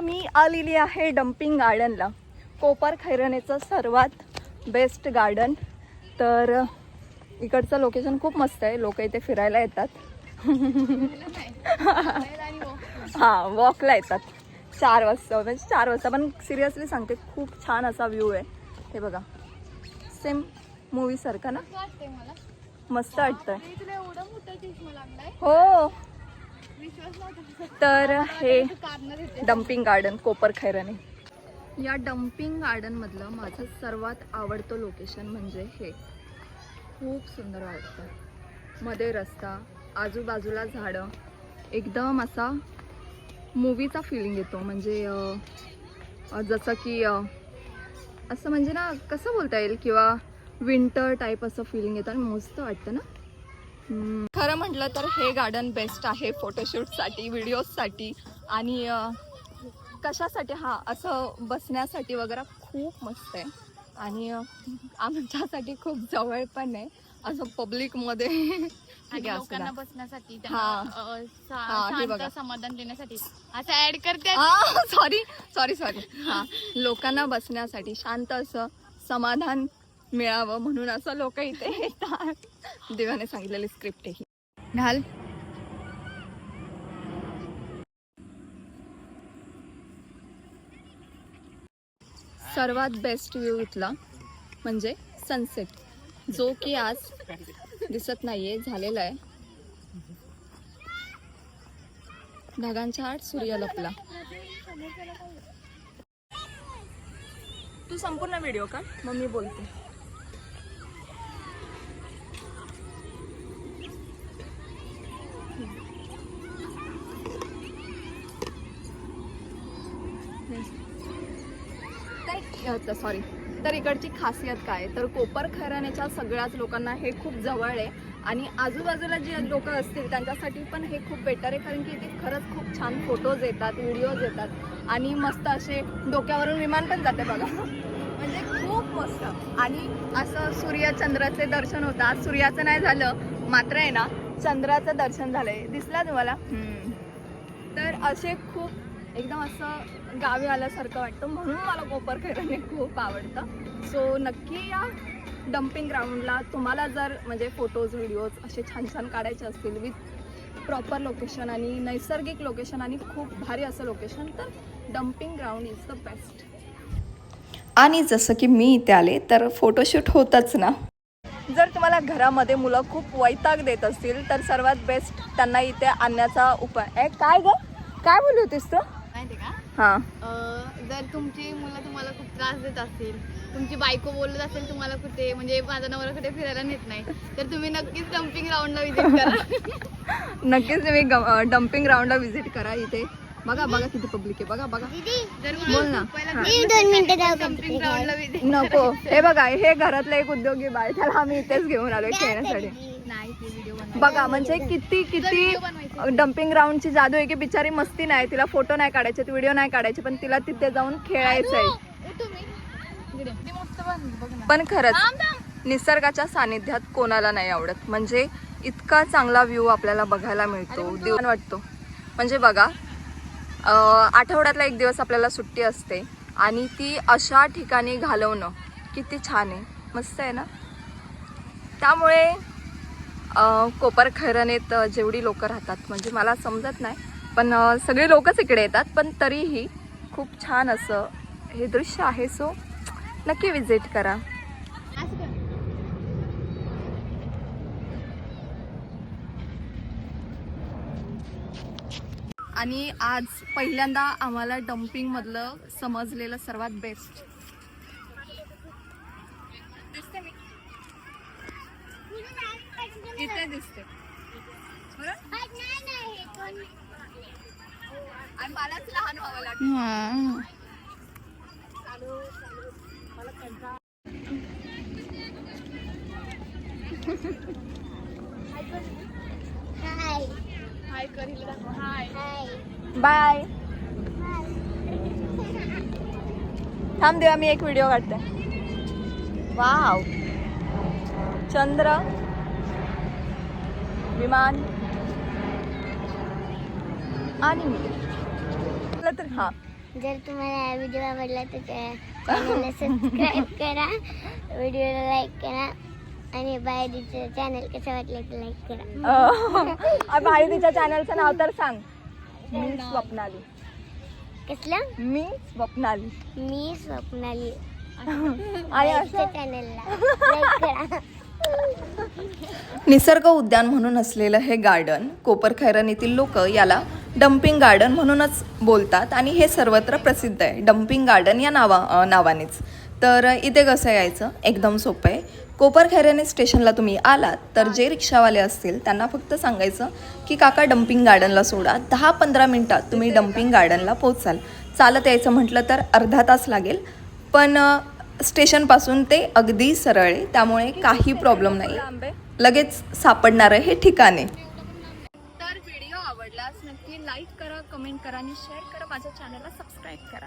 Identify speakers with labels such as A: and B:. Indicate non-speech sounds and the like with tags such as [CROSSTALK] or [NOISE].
A: तर मी आलेली आहे डम्पिंग गार्डनला. कोपर खैरनेचं सर्वात बेस्ट गार्डन तर इकडचं लोकेशन खूप मस्त आहे. लोक इथे फिरायला येतात. [LAUGHS] हां वॉकला येतात. चार वाजता म्हणजे चार वाजता. पण सिरियसली सांगते खूप छान असा व्ह्यू आहे. हे बघा. सेम मूवीसारखा ना? मस्त वाटतंय. हो. तर हे डम्पिंग गार्डन कोपर खैराने. या डम्पिंग गार्डनमधलं माझं सर्वात आवडतं लोकेशन म्हणजे हे. खूप सुंदर वाटतं. मध्ये रस्ता आजूबाजूला झाडं. एकदम असा मूवीचा फिलिंग येतो. म्हणजे जसं की असं म्हणजे ना कसं बोलता येईल? किंवा विंटर टाईप असं फिलिंग येतं आणि मस्त वाटतं ना? खरं म्हटलं तर हे गार्डन बेस्ट आहे फोटोशूटसाठी व्हिडिओजसाठी आणि कशासाठी? हा असं बसण्यासाठी वगैरे खूप मस्त आहे. आणि आमच्यासाठी खूप जवळ पण आहे. असं पब्लिकमध्ये
B: लोकांना. बसण्यासाठी समाधान देण्यासाठी असं ऍड करते
A: सॉरी सॉरी सॉरी हां लोकांना बसण्यासाठी शांत असं समाधान मिळावं म्हणून असं लोक इथे येतात. देवाने सांगितलेली स्क्रिप्ट आहे ही. ढाल सर्वात बेस्ट व्ह्यू इथला म्हणजे सनसेट जो की आज दिसत नाहीये झालेला आहे. ढगांच्या आड सूर्य लपला. तू संपूर्ण व्हिडिओ का? मग मी बोलते. तर सॉरी तर इकडची खासियत काय? तर कोपर खैराण्याच्या सगळ्याच लोकांना हे खूप जवळ आहे आणि आजूबाजूला जे लोक असतील त्यांच्यासाठी पण हे खूप बेटर आहे कारण की इथे खरंच खूप छान फोटोज येतात व्हिडिओज येतात आणि मस्त असे डोक्यावरून विमान पण जाते बघा. म्हणजे खूप मस्त. आणि असं सूर्य चंद्राचे दर्शन होतं. आज सूर्याचं नाही झालं मात्र आहे ना चंद्राचं दर्शन झालंय. दिसला तुम्हाला? तर असे खूप एकदम असं गावी आल्यासारखं वाटतं. म्हणून मला कोपर खैराने खूप आवडतं. सो नक्की या डम्पिंग ग्राउंडला तुम्हाला जर म्हणजे फोटोज व्हिडिओज असे छान छान काढायचे असतील विथ प्रॉपर लोकेशन आणि नैसर्गिक लोकेशन आणि खूप भारी असं लोकेशन तर dumping ground is the best आणि जसं की मी इथे आले तर फोटोशूट होतच ना. जर तुम्हाला घरामध्ये मुलं खूप वैताग देत असतील तर सर्वात बेस्ट त्यांना इथे आणण्याचा उपाय काय ग? काय बोलली होतीस तू? हां.
B: अ, जर तुमची मुलं तुम्हाला खूप त्रास देत असेल तुमची बायको बोलत असेल तुम्हाला कुठे म्हणजे माझा नवरा कुठे फिरायला नेत नाही तर तुम्ही नक्कीच डम्पिंग ग्राउंडला विजिट करा. [LAUGHS]
A: नक्कीच तुम्ही डम्पिंग ग्राउंडला व्हिजिट करा इथे. बघा बघा किती पब्लिक आहे. बघा बघा.
B: जर
A: बोल ना. हा.
B: डम्पिंग ग्राउंडला विजिट
A: नको. हे बघा हे घरातलं एक उद्योगी बाय त्याला आम्ही इथेच घेऊन आलोय खेळण्यासाठी.
B: नाही ते व्हिडिओ बनवा
A: बघा म्हणजे किती किती डम्पिंग ग्राउंडची जादू आहे की बिचारी मस्ती नाही तिला फोटो नाही काढायचे व्हिडिओ नाही काढायचे पण तिला तिथे जाऊन खेळायचं आहे. पण खरंच निसर्गाच्या सानिध्यात कोणाला नाही आवडत. म्हणजे इतका चांगला व्ह्यू आपल्याला बघायला मिळतो. दिवाण वाटतो. म्हणजे बघा अं, आठवड्यातला एक दिवस आपल्याला सुट्टी असते आणि ती अशा ठिकाणी घालवणं किती छान आहे. मस्त आहे ना? त्यामुळे कोपर खैरनेत जेवढी लोकं राहतात म्हणजे मला समजत नाही. पण सगळे लोकच इकडे येतात पण तरीही खूप छान असं हे दृश्य आहे. सो नक्की विजिट करा. आणि आज पहिल्यांदा आम्हाला डम्पिंगमधलं समजलेलं सर्वात बेस्ट दिसते मी. इथे दिसते? आणि मलाच लहान व्हावं लागतं
B: हाय. हाय
A: बाय थांब देवा मी एक व्हिडिओ काढते. वाव चंद्र. विमान आणि मी. तर हा.
C: जर तुम्हाला हा व्हिडिओ आवडला तर चॅनलला सबस्क्राईब करा व्हिडिओला लाईक करा आणि बाहेरचं चॅनल कसं वाटलं तर लाईक करा.
A: तिच्या चॅनलचं नाव तर सांग. मी स्वप्नाली.
C: कसलं?
A: मी स्वप्नाली.
C: मी स्वप्नाली.
A: आणि असं
C: चॅनलला लाईक करा.
A: निसर्ग उद्यान म्हणून असलेलं हे गार्डन कोपरखैरणीतील येथील लोक याला डम्पिंग गार्डन म्हणूनच बोलतात आणि हे सर्वत्र प्रसिद्ध आहे. डम्पिंग गार्डन या नावा नावानेच. तर इथे कसं यायचं? एकदम सोपं आहे. कोपरखैरणी स्टेशनला तुम्ही आलात तर जे रिक्षावाले असतील त्यांना फक्त सांगायचं की काका डम्पिंग गार्डनला सोडा. दहा पंधरा मिनटात तुम्ही डम्पिंग गार्डनला पोहोचाल. चालत यायचं म्हटलं तर अर्धा तास लागेल. पण स्टेशनपासून ते अगदी सरळ आहे. त्यामुळे काही प्रॉब्लेम नाही. लगेच सापडणारं हे ठिकाण. आहे तर व्हिडिओ आवडलाच नक्की लाईक करा कमेंट करा आणि शेअर करा. माझ्या चॅनलला सबस्क्राईब करा.